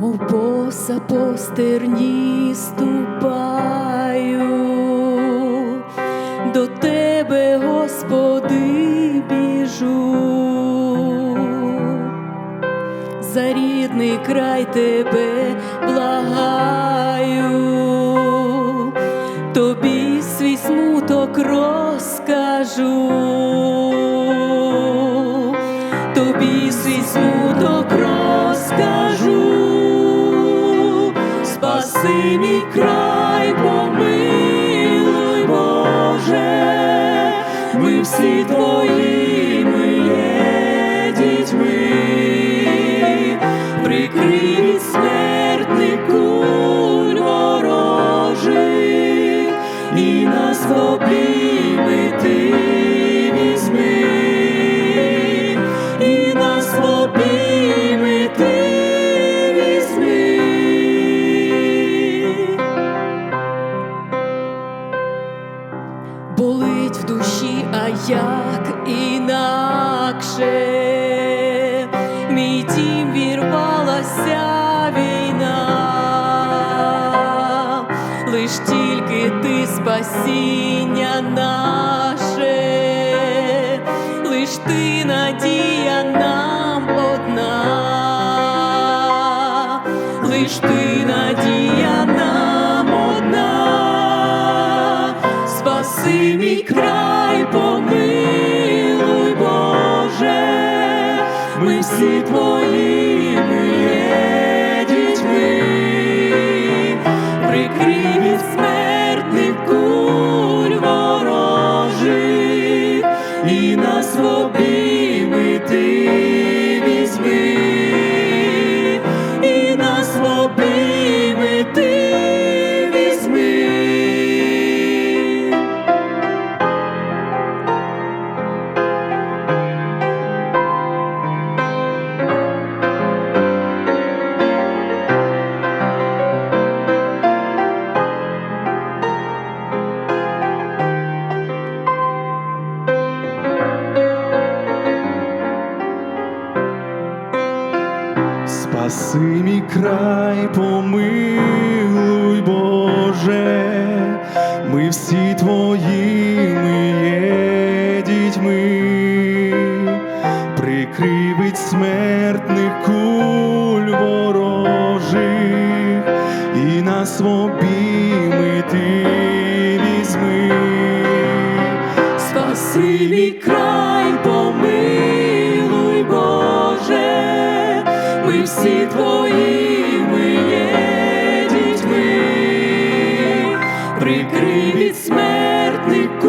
мов боса по стерні ступаю, до тебе, Господи, біжу, за рідний край тебе благаю, тобі свій смуток розкажу, тобі свій смуток розкажу, спаси мій край, помилуй, Боже, ми всі твої, ми є дітьми, прикрий від смертних куль ворожих, і нас обійми ти болить в душі, а як інакше, мій дім вірвалася війна, лиш тільки ти спасіння наше, лиш ти надія нам одна, лиш ти надія нам одна спаси мій край, помилуй, Боже, ми всі твої, ми є дітьми, прикрий від ворожих, і нас обійми ти Спаси мій край, помилуй, Боже, ми всі твої, ми є дітьми, прикрий від смертних куль ворожих, і нас в обійми ти візьми. Спаси мій край, ми всі твої, є дітьми, прикрий від смертних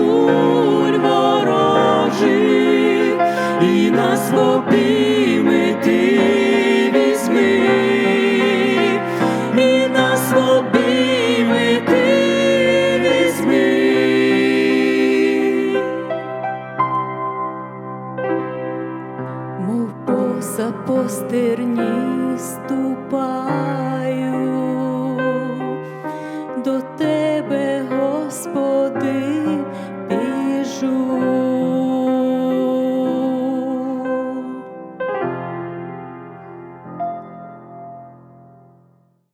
по стерні ступаю,